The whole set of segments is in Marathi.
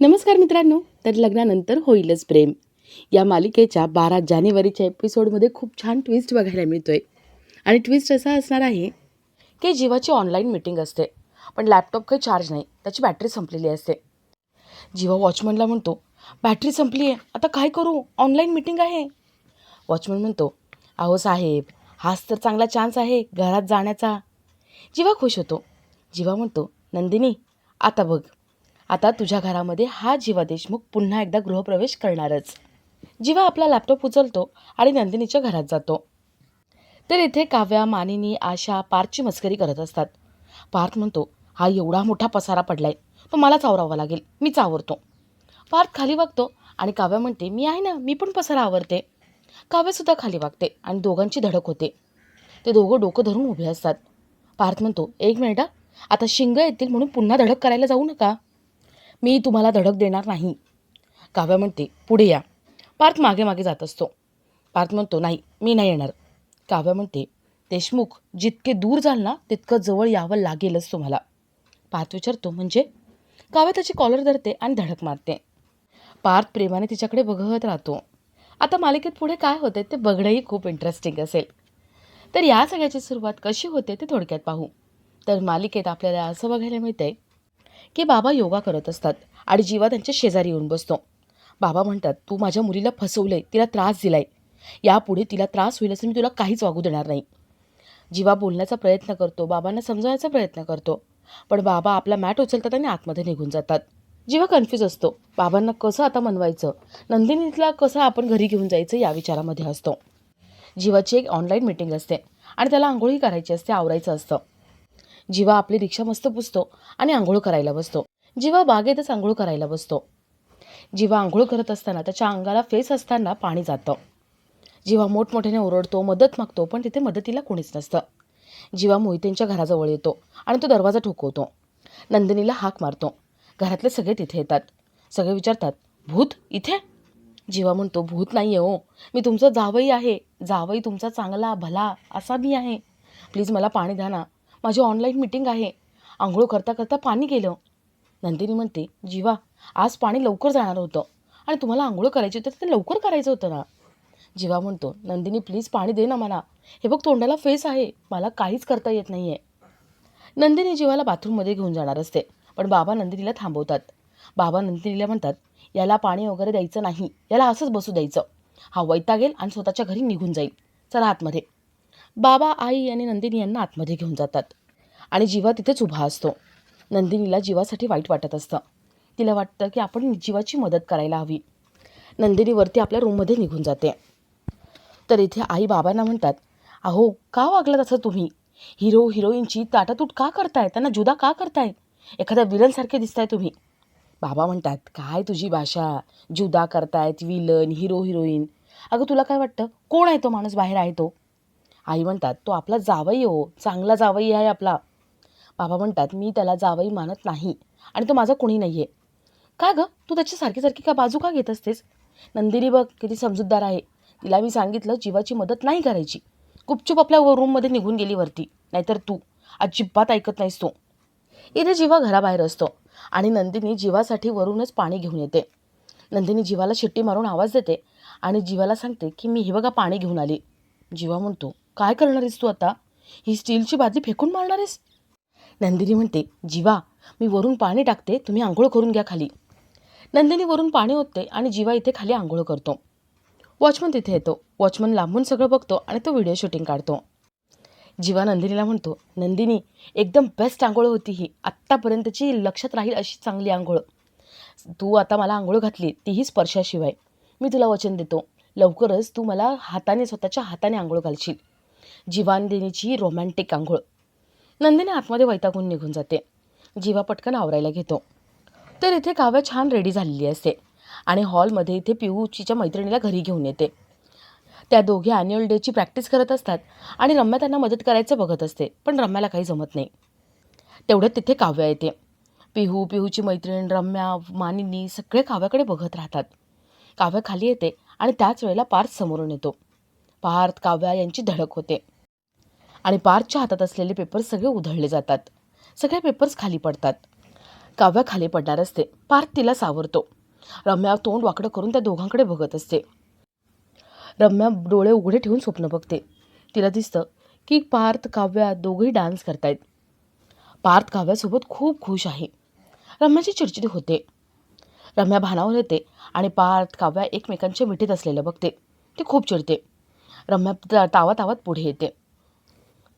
नमस्कार मित्रांनो तर लग्नानंतर होईलच प्रेम. या मालिकेच्या बारा जानेवारीच्या एपिसोडमध्ये खूप छान ट्विस्ट बघायला मिळतोय. आणि ट्विस्ट असा असणार आहे की जीवाची ऑनलाईन मीटिंग असते पण लॅपटॉप काही चार्ज नाही त्याची बॅटरी संपलेली असते. जीवा वॉचमनला म्हणतो बॅटरी संपली आहे आता काय करू? ऑनलाईन मीटिंग आहे. वॉचमन म्हणतो अहो साहेब हाच तर चांगला चान्स आहे घरात जाण्याचा. जीवा खुश होतो. जीवा म्हणतो नंदिनी आता बघ. आता तुझ्या घरामध्ये हा जीवा देशमुख पुन्हा एकदा गृहप्रवेश करणारच. जीवा आपला लॅपटॉप उचलतो आणि नंदिनीच्या घरात जातो. तर इथे काव्या मानिनी आशा पार्थची मस्करी करत असतात. पार्थ म्हणतो हा एवढा मोठा पसारा पडलाय तो मलाच आवरावा लागेल मीच आवरतो पार्थ खाली वागतो आणि काव्या म्हणते मी आहे ना मी पण पसारा आवरते. काव्यासुद्धा खाली वागते आणि दोघांची धडक होते. ते दोघं डोकं धरून उभे असतात. पार्थ म्हणतो एक मिनिट आता शिंग येतील म्हणून पुन्हा धडक करायला जाऊ नका. मी तुम्हाला धडक देणार नाही. काव्या म्हणते पुढे या. पार्थ मागे मागे जात असतो. पार्थ म्हणतो नाही मी नाही येणार. काव्या म्हणते देशमुख जितके दूर जाल ना तितकं जवळ यावं लागेलच तुम्हाला. पार्थ विचारतो म्हणजे? काव्या त्याची कॉलर धरते आणि धडक मारते. पार्थ प्रेमाने तिच्याकडे बघत राहतो. आता मालिकेत पुढे काय होते ते बघणंही खूप इंटरेस्टिंग असेल. तर या सगळ्याची सुरुवात कशी होते ते थोडक्यात पाहू. तर मालिकेत आपल्याला असं बघायला मिळतंय की बाबा योगा करत असतात आणि जीवा त्यांच्या शेजारी येऊन बसतो. बाबा म्हणतात तू माझ्या मुलीला फसवलंय तिला त्रास दिलाय. यापुढे तिला त्रास होईल असं मी तुला काहीच वागू देणार नाही. जीवा बोलण्याचा प्रयत्न करतो बाबांना समजवण्याचा प्रयत्न करतो. पण बाबा आपला मॅट उचलतात आणि आतमध्ये निघून जातात. जीवा कन्फ्यूज असतो. बाबांना कसं आता मनवायचं? नंदिनीला कसं आपण घरी घेऊन जायचं या विचारामध्ये असतो. जीवाची एक ऑनलाईन मीटिंग असते आणि त्याला आंघोळी करायची असते आवरायचं असतं. जीवा आपली रिक्षा मस्त पुसतो आणि आंघोळ करायला बसतो. जीवा बागेतच आंघोळ करायला बसतो. जीवा आंघोळ करत असताना त्याच्या अंगाला फेस असताना पाणी जातं. जीवा मोठमोठ्याने ओरडतो मदत मागतो पण तिथे मदतीला कोणीच नसतं. जीवा मोहितेंच्या घराजवळ येतो आणि तो दरवाजा ठोकवतो. नंदिनीला हाक मारतो. घरातले सगळे तिथे येतात. सगळे विचारतात भूत इथे? जीवा म्हणतो भूत नाही आहे हो. मी तुमचं जावई आहे. जावई तुमचा चांगला भला असा मी आहे. प्लीज मला पाणी द्या ना. माझी ऑनलाईन मीटिंग आहे. आंघोळ करता करता पाणी गेलं. नंदिनी म्हणते जीवा आज पाणी लवकर जाणार होतं. आणि तुम्हाला आंघोळ करायची होती तर ते लवकर करायचं होतं ना. जीवा म्हणतो नंदिनी प्लीज पाणी दे ना मला. हे बघ तोंडाला फेस आहे. मला काहीच करता येत नाही आहे नंदिनी जीवाला बाथरूममध्ये घेऊन जाणार असते. पण बाबा नंदिनीला थांबवतात. बाबा नंदिनीला म्हणतात याला पाणी वगैरे द्यायचं नाही. याला असंच बसू द्यायचं. हा वैतागेल आणि स्वतःच्या घरी निघून जाईल. चला आतमध्ये. बाबा आई आणि नंदिनी यांना आतमध्ये घेऊन जातात. आणि जीवा तिथेच उभा असतो. नंदिनीला जीवासाठी वाईट वाटत असतं. तिला वाटतं की आपण जीवाची मदत करायला हवी. नंदिनीवरती आपल्या रूममध्ये निघून जाते. तर इथे आई बाबांना म्हणतात अहो का वागलात असं तुम्ही? हिरो हिरोईनची ताटातूट का करताय? त्यांना जुदा का करताय? एखाद्या विलनसारखे दिसताय तुम्ही. बाबा म्हणतात काय तुझी भाषा? जुदा करतायत विलन हिरो हिरोईन. अगं तुला काय वाटतं? कोण आहे तो माणूस? बाहेर आहे तो. आई म्हणतात तो आपला जावई हो चांगला जावई आहे आपला. बाबा म्हणतात मी त्याला जावई मानत नाही आणि तो माझा कोणी नाही आहे का गं? तू त्याची सारखी सारखी का बाजू का घेत असतेस? नंदिनी बघ किती समजूतदार आहे. तिला मी सांगितलं जीवाची मदत नाही करायची. गुपचूप आपल्या रूममध्ये निघून गेली वरती. नाहीतर तू अजिबात ऐकत नाहीस तू. इथे जीवा घराबाहेर असतो आणि नंदिनी जीवासाठी वरूनच पाणी घेऊन येते. नंदिनी जीवाला शिट्टी मारून आवाज देते आणि जीवाला सांगते की मी हे बघा पाणी घेऊन आली. जीवा म्हणतो काय करणार आहेस तू आता? ही स्टीलची बादली फेकून मारणार आहेस नंदिनी म्हणते जीवा मी वरून पाणी टाकते तुम्ही आंघोळ करून घ्या खाली. नंदिनी वरून पाणी ओतते आणि जीवा इथे खाली आंघोळ करतो. वॉचमन तिथे येतो. वॉचमन लांबून सगळं बघतो आणि तो व्हिडिओ शूटिंग काढतो. जीवा नंदिनीला म्हणतो नंदिनी एकदम बेस्ट आंघोळ होती ही. आत्तापर्यंतची लक्षात राहील अशी चांगली आंघोळ. तू आता मला आंघोळ घातली तीही स्पर्शाशिवाय. मी तुला वचन देतो. लवकरच तू मला हाताने स्वतःच्या हाताने आंघोळ घालशील. जीवानदिनीची रोमॅन्टिक आंघोळ. नंदिनी आतमध्ये वैतागून निघून जाते. जीवा पटकन आवरायला घेतो. तर इथे काव्या छान रेडी झालेली असते आणि हॉलमध्ये इथे पिऊचीच्या मैत्रिणीला घरी घेऊन येते. त्या दोघे ॲन्युअल डेची प्रॅक्टिस करत असतात आणि रम्या त्यांना मदत करायचं बघत असते पण रम्याला काही जमत नाही. तेवढ्यात तिथे काव्या येते. पिहू पिहूची मैत्रीण रम्या मानिनी सगळे काव्याकडे बघत राहतात. काव्या खाली येते आणि त्याच वेळेला पार्थ समोरून येतो. पार्थ काव्या यांची धडक होते. आणि पार्थच्या हातात असलेले पेपर्स सगळे उधळले जातात. सगळे पेपर्स खाली पडतात. काव्या खाली पडणार असते. पार्थ तिला सावरतो. रम्या तोंड वाकडं करून त्या दोघांकडे बघत असते. रम्या डोळे उघडे ठेवून स्वप्न बघते. तिला दिसतं की पार्थ काव्या दोघंही डान्स करतायत. पार्थ काव्यासोबत खूप खुश आहे. रम्याची चिडचिड होते. रम्या भानावर येते आणि पार्थ काव्या एकमेकांच्या मिठीत असलेलं बघते. ते खूप चिडते. रम्या तावा तावात पुढे येते.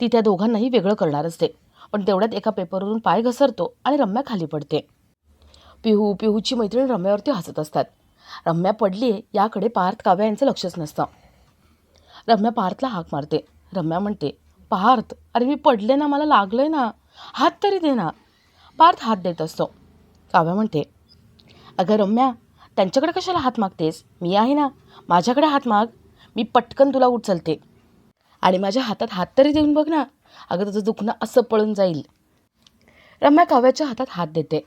ती त्या दोघांनाही वेगळं करणार असते. पण तेवढ्यात एका पेपरवरून पाय घसरतो आणि रम्या खाली पडते. पिहू पिहूची मैत्रीण रम्यावरती हसत असतात. रम्या पडली याकडे पार्थ काव्या यांचं लक्षच नसतं. रम्या पार्थला हाक मारते. रम्या म्हणते पार्थ अरे मी पडले ना मला लागलंय ना. हात तरी दे ना. पार्थ हात देत असतो. काव्या म्हणते अगं रम्या त्यांच्याकडे कशाला हात मागतेस? मी आहे ना. माझ्याकडे हात माग. मी पटकन तुला उचलते. आणि माझ्या हातात हात तरी देऊन बघ ना. अगं तुझं दुखणं असं पळून जाईल. रम्या काव्याच्या हातात हात देते.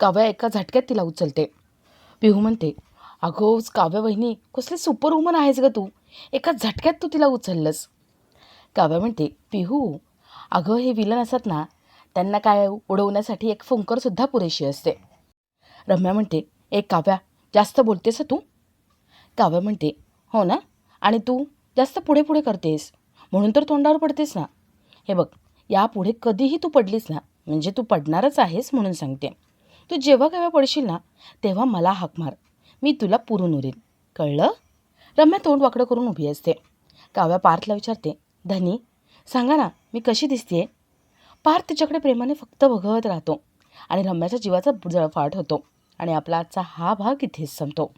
काव्या एका झटक्यात तिला उचलते. पिहू म्हणते अगो काव्या वहिनी कसली सुपर वुमन आहेस ग तू. एका झटक्यात तू तिला उचललंस. काव्या म्हणते पिहू अगं हे विलन असतात ना त्यांना काय उडवण्यासाठी एक फुंकरसुद्धा पुरेशी असते. रम्या म्हणते एक काव्या जास्त बोलतेस तू? काव्या म्हणते हो ना आणि तू जास्त पुढे पुढे करतेस. म्हणून तर तोंडावर पडतेस ना. हे बघ यापुढे कधीही तू पडलीस ना म्हणजे तू पडणारच आहेस म्हणून सांगते. तू जेव्हा केव्हा पडशील ना तेव्हा मला हाक मार. मी तुला पुरून उरेन. कळलं? रम्या तोंड वाकडं करून उभी असते. काव्या पार्थला विचारते धनी सांगा ना मी कशी दिसते पार्थ तिच्याकडे प्रेमाने फक्त बघत राहतो आणि रम्याच्या जीवाचा जळफाट होतो आणि आपला आजचा हा भाग इथेच संपतो.